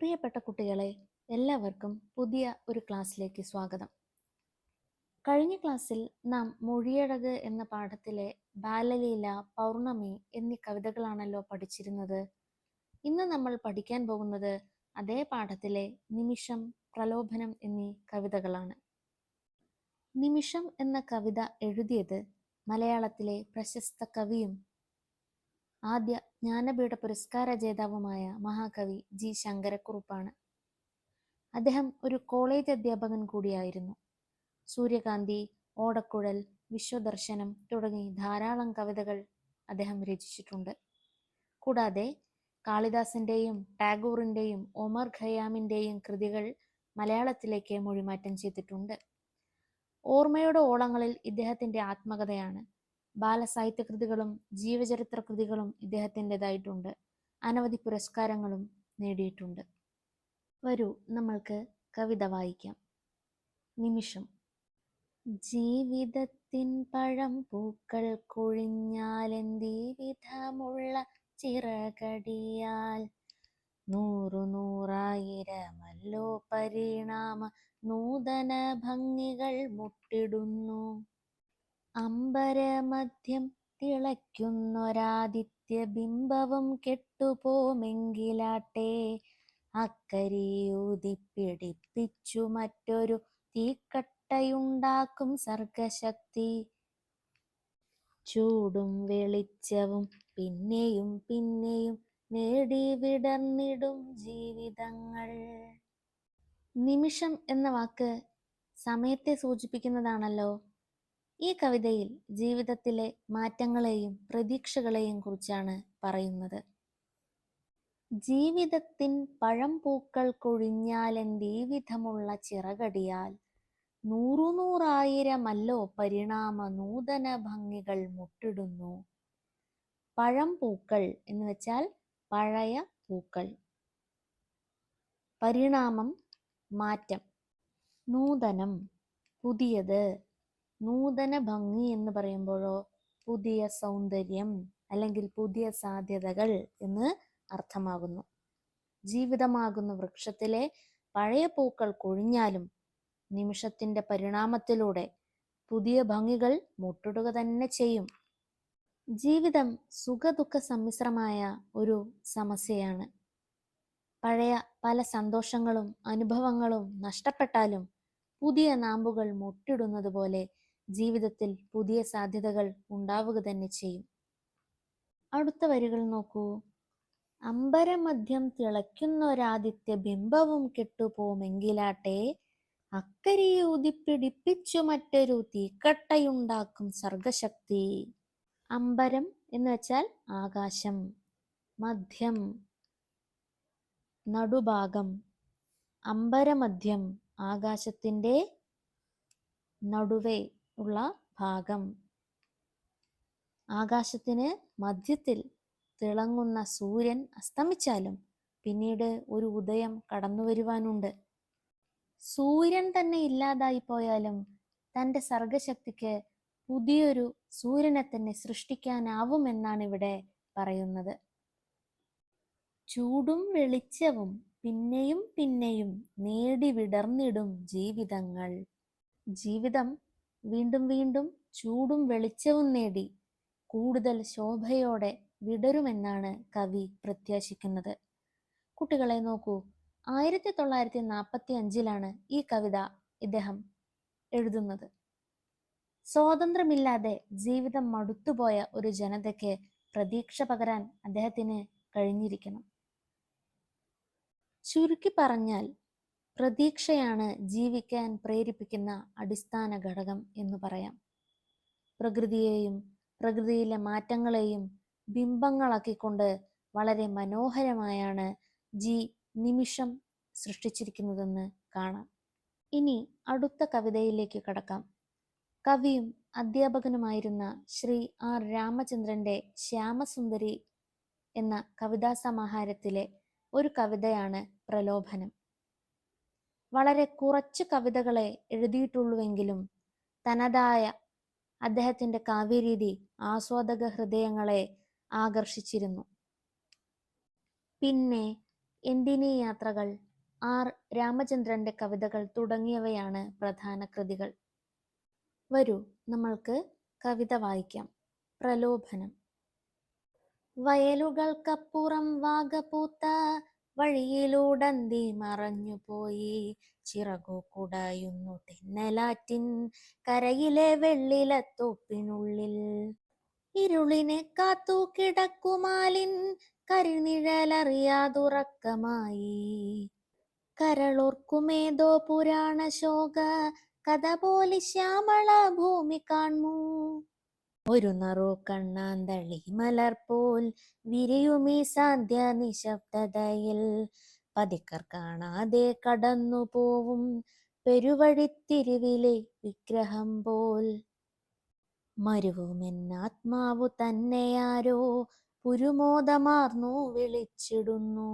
പ്രിയപ്പെട്ട കുട്ടികളെ എല്ലാവർക്കും പുതിയ ഒരു ക്ലാസ്സിലേക്ക് സ്വാഗതം. കഴിഞ്ഞ ക്ലാസ്സിൽ നാം മൊഴിയഴക് എന്ന പാഠത്തിലെ ബാലലീല പൗർണമി എന്നീ കവിതകളാണല്ലോ പഠിച്ചിരുന്നത്. ഇന്ന് നമ്മൾ പഠിക്കാൻ പോകുന്നത് അതേ പാഠത്തിലെ നിമിഷം പ്രലോഭനം എന്നീ കവിതകളാണ്. നിമിഷം എന്ന കവിത എഴുതിയത് മലയാളത്തിലെ പ്രശസ്ത കവിയും ആദ്യ ജ്ഞാനപീഠ പുരസ്കാര ജേതാവുമായ മഹാകവി ജി ശങ്കരക്കുറുപ്പാണ്. അദ്ദേഹം ഒരു കോളേജ് അധ്യാപകൻ കൂടിയായിരുന്നു. സൂര്യകാന്തി ഓടക്കുഴൽ വിശ്വദർശനം തുടങ്ങി ധാരാളം കവിതകൾ അദ്ദേഹം രചിച്ചിട്ടുണ്ട്. കൂടാതെ കാളിദാസന്റെയും ടാഗോറിന്റെയും ഒമർ ഖയാമിന്റെയും കൃതികൾ മലയാളത്തിലേക്ക് മൊഴിമാറ്റം ചെയ്തിട്ടുണ്ട്. ഓർമ്മയുടെ ഓളങ്ങളിൽ ഇദ്ദേഹത്തിന്റെ ആത്മകഥയാണ്. ബാലസാഹിത്യ കൃതികളും ജീവചരിത്ര കൃതികളും ഇദ്ദേഹത്തിന്റെതായിട്ടുണ്ട്. അനവധി പുരസ്കാരങ്ങളും നേടിയിട്ടുണ്ട്. വരൂ നമ്മൾക്ക് കവിത വായിക്കാം. നിമിഷം. ജീവിതത്തിൻ പഴം പൂക്കൾ കൊഴിഞ്ഞാലെന്തീ വിധമുള്ള ചിറകടിയാൽ? നൂറു നൂറായിരമല്ലോ പരിണാമ നൂതന ഭംഗികൾ മുട്ടിടുന്നു. അമ്പരമധ്യം തിളയ്ക്കുന്നൊരാദിത്യ ബിംബവും കെട്ടുപോമെങ്കിലാട്ടെ. അക്കരിയൂതിപ്പിടിപ്പിച്ചു മറ്റൊരു തീക്കട്ടയുണ്ടാക്കും സർഗശക്തി. ചൂടും വെളിച്ചവും പിന്നെയും പിന്നെയും നേടി വിടർന്നിടും ജീവിതങ്ങൾ. നിമിഷം എന്ന വാക്ക് സമയത്തെ സൂചിപ്പിക്കുന്നതാണല്ലോ. ഈ കവിതയിൽ ജീവിതത്തിലെ മാറ്റങ്ങളെയും പ്രതീക്ഷകളെയും കുറിച്ചാണ് പറയുന്നത്. ജീവിതത്തിൻ പഴം പൂക്കൾ കൊഴിഞ്ഞാലെന്തീ വിധമുള്ള ചിറകടിയാൽ നൂറുനൂറായിരമല്ലോ പരിണാമ നൂതന ഭംഗികൾ മുട്ടിടുന്നു. പഴം പൂക്കൾ എന്ന് വെച്ചാൽ പഴയ പൂക്കൾ. പരിണാമം മാറ്റം. നൂതനം. പുതിയത്. നൂതന ഭംഗി എന്ന് പറയുമ്പോഴോ പുതിയ സൗന്ദര്യം അല്ലെങ്കിൽ പുതിയ സാധ്യതകൾ എന്ന് അർത്ഥമാകുന്നു. ജീവിതമാകുന്ന വൃക്ഷത്തിലെ പഴയ പൂക്കൾ കൊഴിഞ്ഞാലും നിമിഷത്തിന്റെ പരിണാമത്തിലൂടെ പുതിയ ഭംഗികൾ മുട്ടിടുക തന്നെ ചെയ്യും. ജീവിതം സുഖദുഃഖ സമ്മിശ്രമായ ഒരു സമസ്യയാണ്. പഴയ പല സന്തോഷങ്ങളും അനുഭവങ്ങളും നഷ്ടപ്പെട്ടാലും പുതിയ നാമ്പുകൾ മുട്ടിടുന്നത് പോലെ ജീവിതത്തിൽ പുതിയ സാധ്യതകൾ ഉണ്ടാവുക തന്നെ ചെയ്യും. അടുത്ത വരികൾ നോക്കൂ. അമ്പരമധ്യം തിളയ്ക്കുന്നൊരാദിത്യ ബിംബവും കെട്ടുപോമെങ്കിലാട്ടെ അക്കരയെ ഉദിപ്പിടിപ്പിച്ചു മറ്റൊരു തീക്കട്ടയുണ്ടാക്കും സർഗശക്തി. അമ്പരം എന്ന് വെച്ചാൽ ആകാശം മധ്യം നടുഭാഗം അമ്പരമധ്യം ആകാശത്തിന്റെ നടുവേ ഉള്ള ഭാഗം. ആകാശത്തിന് മധ്യത്തിൽ തിളങ്ങുന്ന സൂര്യൻ അസ്തമിച്ചാലും പിന്നീട് ഒരു ഉദയം കടന്നു വരുവാനുണ്ട്. സൂര്യൻ തന്നെ ഇല്ലാതായി പോയാലും തന്റെ സർഗശക്തിക്ക് പുതിയൊരു സൂര്യനെ തന്നെ സൃഷ്ടിക്കാനാവുമെന്നാണ് ഇവിടെ പറയുന്നത്. ചൂടും വെളിച്ചവും പിന്നെയും പിന്നെയും നേടി വിടർന്നിടും ജീവിതങ്ങൾ. ജീവിതം വീണ്ടും വീണ്ടും ചൂടും വെളിച്ചവും നേടി കൂടുതൽ ശോഭയോടെ വിടരുമെന്നാണ് കവി പ്രത്യാശിക്കുന്നത്. കുട്ടികളെ നോക്കൂ ആയിരത്തി തൊള്ളായിരത്തി നാൽപ്പത്തി അഞ്ചിലാണ് ഈ കവിത ഇദ്ദേഹം എഴുതുന്നത്. സ്വാതന്ത്ര്യമില്ലാതെ ജീവിതം മടുത്തുപോയ ഒരു ജനതയ്ക്ക് പ്രതീക്ഷ പകരാൻ അദ്ദേഹത്തിന് കഴിഞ്ഞിരിക്കണം. ചുരുക്കി പറഞ്ഞാൽ പ്രതീക്ഷയാണ് ജീവിക്കാൻ പ്രേരിപ്പിക്കുന്ന അടിസ്ഥാന ഘടകം എന്ന് പറയാം. പ്രകൃതിയെയും പ്രകൃതിയിലെ മാറ്റങ്ങളെയും ബിംബങ്ങളാക്കിക്കൊണ്ട് വളരെ മനോഹരമായാണ് ജി നിമിഷം സൃഷ്ടിച്ചിരിക്കുന്നതെന്ന് കാണാം. ഇനി അടുത്ത കവിതയിലേക്ക് കടക്കാം. കവിയും അധ്യാപകനുമായിരുന്ന ശ്രീ ആർ രാമചന്ദ്രന്റെ ശ്യാമസുന്ദരി എന്ന കവിതാസമാഹാരത്തിലെ ഒരു കവിതയാണ് പ്രലോഭനം. വളരെ കുറച്ച് കവിതകളെ എഴുതിയിട്ടുള്ളുവെങ്കിലും തനതായ അദ്ദേഹത്തിന്റെ കാവ്യരീതി ആസ്വാദക ഹൃദയങ്ങളെ ആകർഷിച്ചിരുന്നു. പിന്നെ എന്തിനീ യാത്രകൾ? ആർ. രാമചന്ദ്രന്റെ കവിതകൾ തുടങ്ങിയവയാണ് പ്രധാന കൃതികൾ. വരൂ നമ്മൾക്ക് കവിത വായിക്കാം. പ്രലോഭനം. വയലുകൾക്കപ്പുറം വാഗപൂത്ത വഴിയിലൂടന്തി മറഞ്ഞുപോയി. ചിറകു കുടയുന്നു തെന്നലാറ്റിൻ കരയിലെ വെള്ളിലത്തോപ്പിനുള്ളിൽ ഇരുളിനെ കാത്തു കിടക്കുമാലിൻ കരിനിഴലറിയാതുറക്കമായി. കരളോർക്കുമേതോ പുരാണ ശോക കഥ പോലെ ശ്യാമള ഭൂമി കാണൂ ഒരു നറു കണ്ണാന്തളി മലർ പോൽ വിരിയുമീ സാധ്യ നിശബ്ദതയിൽ. പതിക്കർ കാണാതെ കടന്നു പോവും പെരുവഴിത്തിരിവിലെ വിഗ്രഹം പോൽ. മരുവുമെന്നാത്മാവു തന്നെയാരോ പുരുമോദമാർന്നു വിളിച്ചിടുന്നു.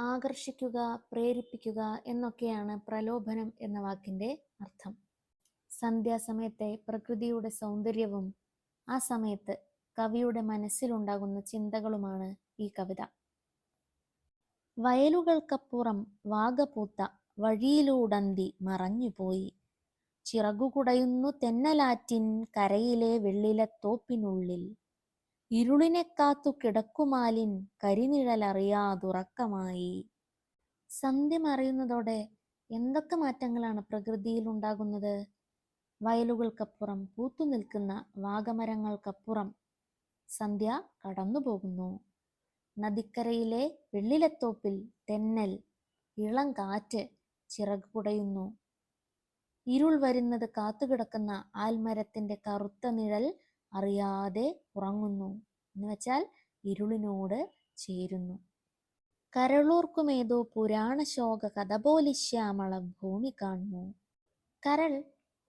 ആകർഷിക്കുക പ്രേരിപ്പിക്കുക എന്നൊക്കെയാണ് പ്രലോഭനം എന്ന വാക്കിന്റെ അർത്ഥം. സന്ധ്യാസമയത്തെ പ്രകൃതിയുടെ സൗന്ദര്യവും ആ സമയത്ത് കവിയുടെ മനസ്സിലുണ്ടാകുന്ന ചിന്തകളുമാണ് ഈ കവിത. വയലുകൾക്കപ്പുറം വാഗപൂത്ത വഴിയിലൂടന്തി മറഞ്ഞുപോയി. ചിറകുകുടയുന്നു തെന്നലാറ്റിൻ കരയിലെ വെള്ളിലത്തോപ്പിനുള്ളിൽ ഇരുളിനെ കാത്തു കിടക്കുമാലിൻ കരിനിഴലറിയാതുറക്കമായി. സന്ധ്യ മറയുന്നതോടെ എന്തൊക്കെ മാറ്റങ്ങളാണ് പ്രകൃതിയിൽ ഉണ്ടാകുന്നത്? വയലുകൾക്കപ്പുറം പൂത്തു നിൽക്കുന്ന വാഗമരങ്ങൾക്കപ്പുറം സന്ധ്യ കടന്നുപോകുന്നു നദിക്കരയിലെ വെള്ളിലത്തോപ്പിൽ തെന്നൽ ഇളം കാറ്റ് ചിറക് കുടയുന്നു ഇരുൾ വരുന്നത് കാത്തുകിടക്കുന്ന ആൽമരത്തിന്റെ കറുത്ത നിഴൽ അറിയാതെ ഉറങ്ങുന്നു. എന്ന് വെച്ചാൽ ഇരുളിനോട് ചേരുന്നു. കരളൂർക്കുമേതോ പുരാണ ശോക കഥ പോലെ ശ്യാമള ഭൂമി കാണുന്നു. കരൾ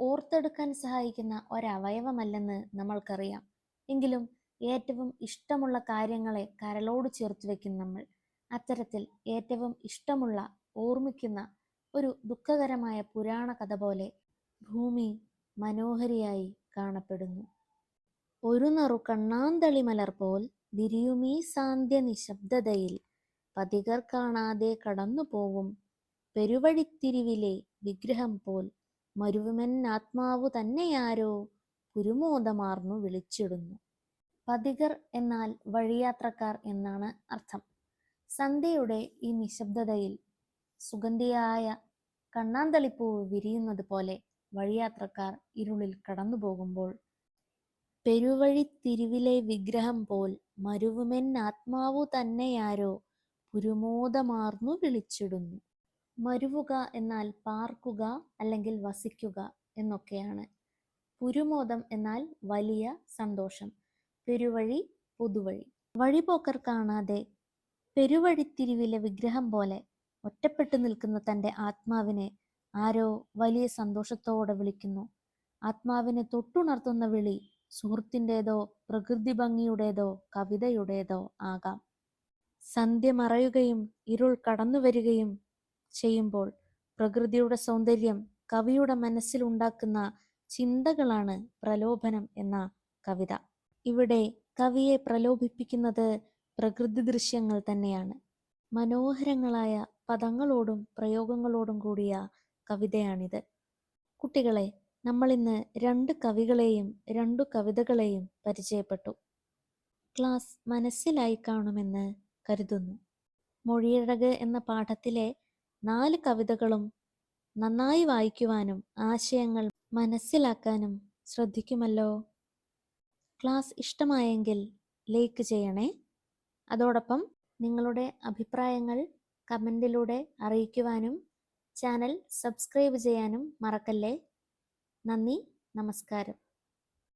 ഓർത്തെടുക്കാൻ സഹായിക്കുന്ന ഒരവയവമല്ലെന്ന് നമ്മൾക്കറിയാം. എങ്കിലും ഏറ്റവും ഇഷ്ടമുള്ള കാര്യങ്ങളെ കരളോട് ചേർത്ത് വെക്കും നമ്മൾ അത്തരത്തിൽ ഏറ്റവും ഇഷ്ടമുള്ള ഓർമ്മിക്കുന്ന ഒരു ദുഃഖകരമായ പുരാണ കഥ പോലെ ഭൂമി മനോഹരിയായി കാണപ്പെടുന്നു. ഒരു നറു കണ്ണാന്തളി മലർ പോൽ വിരിയുമീ സാന്ധ്യ നിശബ്ദതയിൽ പതികർ കാണാതെ കടന്നു പോവും പെരുവഴിത്തിരിവിലെ വിഗ്രഹം പോൽ മരുവുമെൻ ആത്മാവു തന്നെയാരോ? കുരുമോദമാർന്നു വിളിച്ചിടുന്നു. പതികർ എന്നാൽ വഴിയാത്രക്കാർ എന്നാണ് അർത്ഥം. സന്ധ്യയുടെ ഈ നിശബ്ദതയിൽ സുഗന്ധിയായ കണ്ണാന്തളിപ്പൂവ് വിരിയുന്നത് പോലെ വഴിയാത്രക്കാർ ഇരുളിൽ കടന്നു പോകുമ്പോൾ പെരുവഴി തിരുവിലെ വിഗ്രഹം പോൽ മരുവുമെൻ ആത്മാവു തന്നെയാരോ? പുരുമോദമാർന്നു വിളിച്ചിടുന്നു. മരുവുക എന്നാൽ പാർക്കുക അല്ലെങ്കിൽ വസിക്കുക എന്നൊക്കെയാണ്. പുരുമോദം എന്നാൽ വലിയ സന്തോഷം. പെരുവഴി പുതുവഴി. വഴിപോക്കർ കാണാതെ പെരുവഴിത്തിരിവിലെ വിഗ്രഹം പോലെ ഒറ്റപ്പെട്ടു നിൽക്കുന്ന തന്റെ ആത്മാവിനെ ആരോ വലിയ സന്തോഷത്തോടെ വിളിക്കുന്നു. ആത്മാവിനെ തൊട്ടുണർത്തുന്ന വിളി സുഹൃത്തിന്റെതോ പ്രകൃതി ഭംഗിയുടേതോ കവിതയുടേതോ ആകാം. സന്ധ്യ മറയുകയും ഇരുൾ കടന്നു വരികയും ചെയ്യുമ്പോൾ പ്രകൃതിയുടെ സൗന്ദര്യം കവിയുടെ മനസ്സിലുണ്ടാക്കുന്ന ചിന്തകളാണ് പ്രലോഭനം എന്ന കവിത. ഇവിടെ കവിയെ പ്രലോഭിപ്പിക്കുന്നത് പ്രകൃതി ദൃശ്യങ്ങൾ തന്നെയാണ്. മനോഹരങ്ങളായ പദങ്ങളോടും പ്രയോഗങ്ങളോടും കൂടിയ കവിതയാണിത്. കുട്ടികളെ നമ്മൾ ഇന്ന് രണ്ട് കവികളെയും രണ്ടു കവിതകളെയും പരിചയപ്പെട്ടു. ക്ലാസ് മനസ്സിലായി കാണുമെന്ന് കരുതുന്നു. മൊഴിയഴക് എന്ന പാഠത്തിലെ നാല് കവിതകളും നന്നായി വായിക്കുവാനും ആശയങ്ങൾ മനസ്സിലാക്കാനും ശ്രദ്ധിക്കുമല്ലോ. ക്ലാസ് ഇഷ്ടമായെങ്കിൽ ലൈക്ക് ചെയ്യണേ. അതോടൊപ്പം നിങ്ങളുടെ അഭിപ്രായങ്ങൾ കമന്റിലൂടെ അറിയിക്കുവാനും ചാനൽ സബ്സ്ക്രൈബ് ചെയ്യാനും മറക്കല്ലേ. നന്ദി നമസ്കാരം.